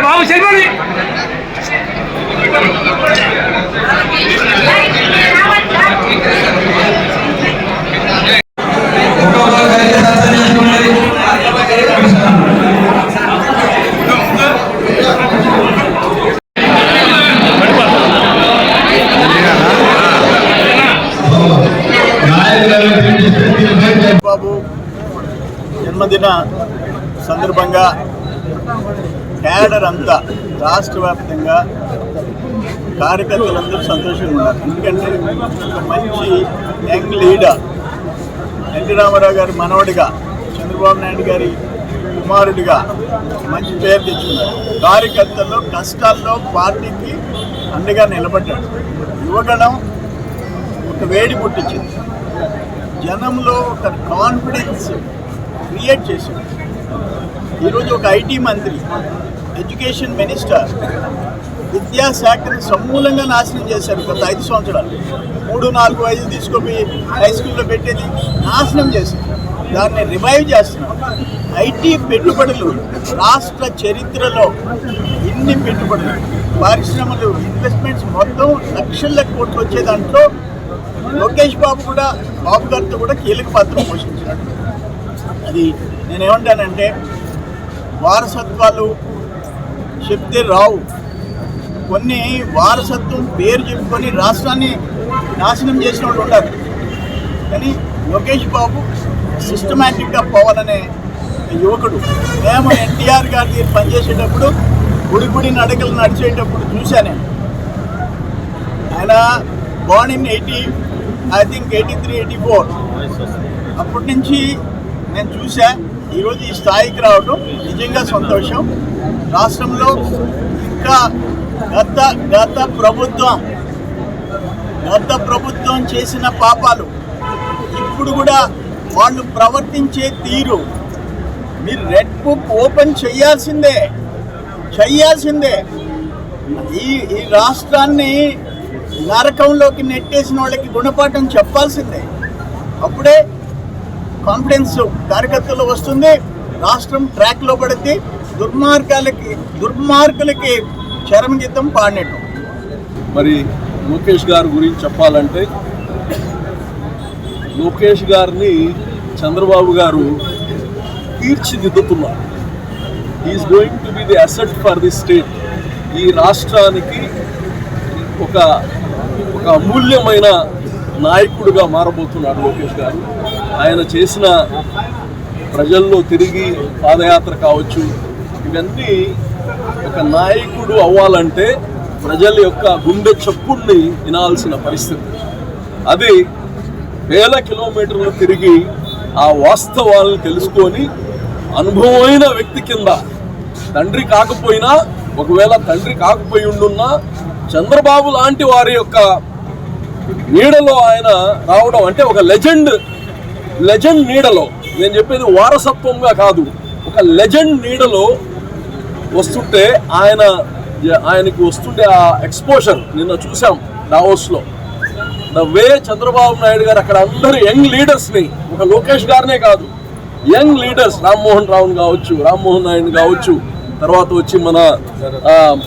బాబు చెల్లి బాబు జన్మదిన సందర్భంగా క్యాడర్ అంతా రాష్ట్ర వ్యాప్తంగా కార్యకర్తలందరూ సంతోషంగా ఉన్నారు. ఎందుకంటే ఒక మంచి యంగ్ లీడర్ ఎన్టీ రామారావు గారి మనవడిగా చంద్రబాబు నాయుడు గారి కుమారుడిగా మంచి పేరు తెచ్చుకున్నారు. కార్యకర్తల్లో కష్టాల్లో పార్టీకి అండగా నిలబడ్డాడు. యువగణం ఒక వేడి పుట్టించింది. జనంలో ఒక కాన్ఫిడెన్స్ క్రియేట్ చేశాడు ఈరోజు ఒక ఐటీ మంత్రి ఎడ్యుకేషన్ మినిస్టర్ విద్యాశాఖను సమూలంగా నాశనం చేశారు గత ఐదు సంవత్సరాలు. మూడు నాలుగు ఐదు తీసుకొని హై స్కూల్లో పెట్టేది నాశనం చేశారు. దాన్ని రివైవ్ చేస్తున్నాం ఐటీ పెట్టుబడులు రాష్ట్ర చరిత్రలో ఇన్ని పెట్టుబడులు? పరిశ్రమలు ఇన్వెస్ట్మెంట్స్ మొత్తం లక్షల కోట్లు వచ్చే దాంట్లో లోకేష్ బాబు కూడా బాబు గారితో కూడా కీలక పాత్ర పోషించాడు. అది నేనేమంటానంటే వారసత్వాలు చెప్తే రావు. కొన్ని వారసత్వం పేరు చెప్పుకొని రాష్ట్రాన్ని నాశనం చేసిన వాళ్ళు ఉన్నారు కానీ లోకేష్ బాబు సిస్టమేటిక్గా పోవాలనే యువకుడు. మేము ఎన్టీఆర్ గారి దగ్గర పనిచేసేటప్పుడు గుడి గుడి నడకలు నడిచేటప్పుడు చూశాను ఆయన born in eighty I think eighty three eighty four అప్పటి నుంచి నేను చూసా ఈరోజు ఈ స్థాయికి రావడం నిజంగా సంతోషం. రాష్ట్రంలో ఇంకా గత గత ప్రభుత్వం గత ప్రభుత్వం చేసిన పాపాలు ఇప్పుడు కూడా వాళ్ళు ప్రవర్తించే తీరు. మీరు రెడ్ బుక్ ఓపెన్ చేయాల్సిందే చేయాల్సిందే. ఈ ఈ రాష్ట్రాన్ని నరకంలోకి నెట్టేసిన వాళ్ళకి గుణపాఠం చెప్పాల్సిందే. అప్పుడే కాన్ఫిడెన్స్ కార్యకర్తల్లో వస్తుంది. రాష్ట్రం ట్రాక్లో పడితే దుర్మార్గాలకి దుర్మార్గులకి చరమగీతం పాడినట్టు. మరి లోకేష్ గారి గురించి చెప్పాలంటే లోకేష్ గారిని Chandrababu garu తీర్చిదిద్దుతున్నారు. Is going to be the asset for the state ఈ రాష్ట్రానికి ఒక ఒక అమూల్యమైన నాయకుడిగా మారబోతున్నాడు లోకేష్ గారు. ఆయన చేసిన ప్రజల్లో తిరిగి పాదయాత్ర కావచ్చు. ఇవన్నీ ఒక నాయకుడు అవ్వాలంటే ప్రజల యొక్క గుండె చప్పుడిని వినాల్సిన పరిస్థితి. అది వేల కిలోమీటర్లు తిరిగి ఆ వాస్తవాలను తెలుసుకొని అనుభవమైన వ్యక్తి కింద తండ్రి కాకపోయినా ఒకవేళ తండ్రి కాకపోయి ఉండున్నా చంద్రబాబు లాంటి వారి యొక్క నీడలో ఆయన రావడం అంటే ఒక లెజెండ్ లెజెండ్ నీడలో నేను చెప్పేది వారసత్వంగా కాదు ఒక లెజెండ్ నీడలో వస్తుంటే ఆయన ఆయనకి వస్తుండే ఆ ఎక్స్పోజర్ నిన్న చూసాం డావోస్లో ద వే చంద్రబాబు నాయుడు గారు అక్కడ అందరు యంగ్ లీడర్స్ని ఒక లోకేష్ గారినే కాదు యంగ్ లీడర్స్ రామ్మోహన్ రావుని కావచ్చు రామ్మోహన్ నాయుడు కావచ్చు తర్వాత వచ్చి మన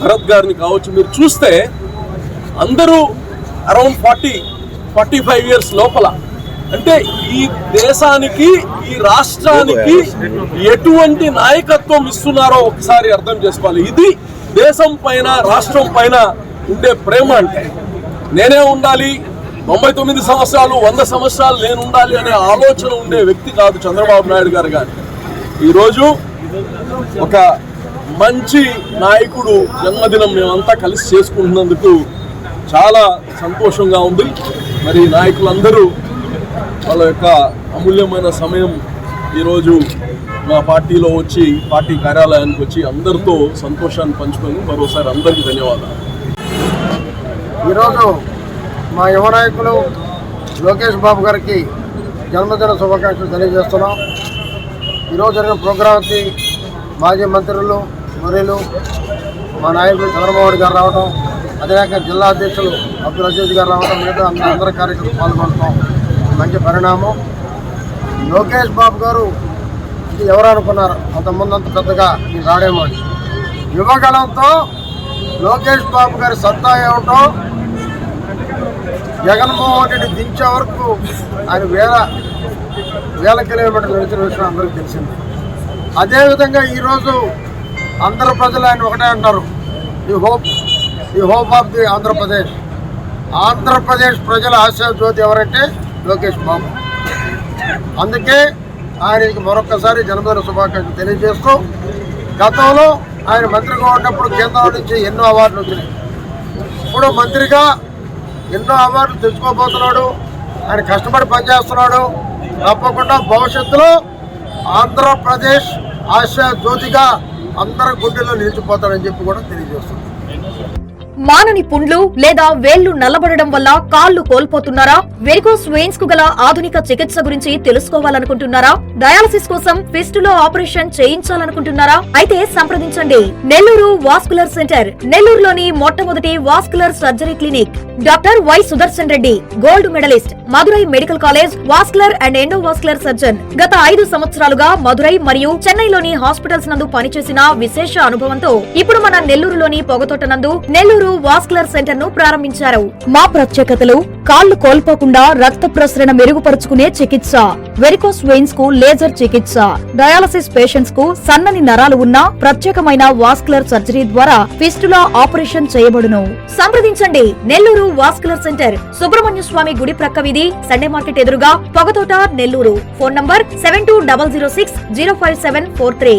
భరత్ గారిని కావచ్చు మీరు చూస్తే అందరూ around forty forty five years లోపల అంటే ఈ దేశానికి ఈ రాష్ట్రానికి ఎటువంటి నాయకత్వం ఇస్తున్నారో ఒకసారి అర్థం చేసుకోవాలి. ఇది దేశం పైన రాష్ట్రం పైన ఉండే ప్రేమ అంటే. నేనే ఉండాలి తొంభై తొమ్మిది సంవత్సరాలు వంద సంవత్సరాలు నేను ఉండాలి అనే ఆలోచన ఉండే వ్యక్తి కాదు చంద్రబాబు నాయుడు గారు కానీ ఈరోజు ఒక మంచి నాయకుడు జన్మదినం మేమంతా కలిసి చేసుకుంటున్నందుకు చాలా సంతోషంగా ఉంది. మరి నాయకులందరూ వాళ్ళ యొక్క అమూల్యమైన సమయం ఈరోజు మా పార్టీలో వచ్చి పార్టీ కార్యాలయానికి వచ్చి అందరితో సంతోషాన్ని పంచుకొని మరోసారి అందరికీ ధన్యవాదాలు. ఈరోజు మా యువ నాయకులు లోకేష్ బాబు గారికి జన్మదిన శుభాకాంక్షలు తెలియజేస్తున్నాం. ఈరోజు జరిగిన ప్రోగ్రాంకి మాజీ మంత్రులు మరియు మా నాయకులు చంద్రబాబు గారు రావడం అదేకాక జిల్లా అధ్యక్షులు అబ్దుల్ అజీజ్ గారు రావడం మిగతా అందరూ కార్యక్రమం కార్యక్రమాలు మంచి పరిణామం. లోకేష్ బాబు గారు ఇది ఎవరు అనుకున్నారు? అంత పెద్దగా ఇది రాడేమో అని. యువగలంతో లోకేష్ బాబు గారి సత్తా ఏమిటో జగన్మోహన్ రెడ్డి దించే వరకు ఆయన వేల వేల కిలోమీటర్లు నడిచిన విషయం అందరికీ తెలిసింది. అదేవిధంగా ఈరోజు ఆంధ్ర ప్రజలు ఆయన ఒకటే అంటారు. ఈ హోప్ ఈ hope of the Andhra Pradesh. Andhra Pradesh ప్రజల ఆశా జ్యోతి ఎవరంటే లోకేష్ బాబు. అందుకే ఆయనకి మరొకసారి జన్మదిన శుభాకాంక్షలు తెలియజేస్తూ గతంలో ఆయన మంత్రిగా ఉన్నప్పుడు కేంద్రం నుంచి ఎన్నో అవార్డులు వచ్చినాయి. ఇప్పుడు మంత్రిగా ఎన్నో అవార్డులు తెచ్చుకోబోతున్నాడు. ఆయన కష్టపడి పనిచేస్తున్నాడు. తప్పకుండా భవిష్యత్తులో ఆంధ్రప్రదేశ్ ఆశా జ్యోతిగా అందరి గుండెల్లో నిలిచిపోతాడని చెప్పి కూడా తెలియజేస్తుంది మానని పుండ్లు లేదా వేళ్ళు నల్లబడడం వల్ల కాళ్ళు కోల్పోతున్నారా? వెరికోస్ వెయిన్స్కు గల ఆధునిక చికిత్స గురించి తెలుసుకోవాలనుకుంటున్నారా? డయాలసిస్ కోసం ఫిస్టులో ఆపరేషన్ చేయించాలనుకుంటున్నారా? అయితే సంప్రదించండి. నెల్లూరు వాస్కులర్ సెంటర్ నెల్లూరులోని మొట్టమొదటి vascular surgery clinic. Doctor Y Sudarshan Reddy gold medalist Madurai medical college vascular and endovascular surgeon. గత ఐదు సంవత్సరాలుగా మదురై మరియు చెన్నైలోని హాస్పిటల్స్ నందు పనిచేసిన విశేష అనుభవంతో ఇప్పుడు మన నెల్లూరులోని పొగతోట నందు నెల్లూరు వాస్కులర్ సెంటర్ను ప్రారంభించారు. మా ప్రత్యేకతలు కాళ్ళు కోల్పోకుండా రక్త ప్రసరణ మెరుగుపరుచుకునే చికిత్స వెరికోస్ వెయిన్స్కు లేజర్ చికిత్స డయాలసిస్ పేషెంట్స్కు సన్నని నరాలు ఉన్న ప్రత్యేకమైన వాస్కులర్ సర్జరీ ద్వారా ఫిస్టులా ఆపరేషన్ చేయబడును. సంప్రదించండి నెల్లూరు వాస్కులర్ సెంటర్ సుబ్రహ్మణ్య స్వామి గుడి ప్రక్క వీధి సండే మార్కెట్ ఎదురుగా Pogathota Nellore. Phone number seven two double zero six zero five seven four three.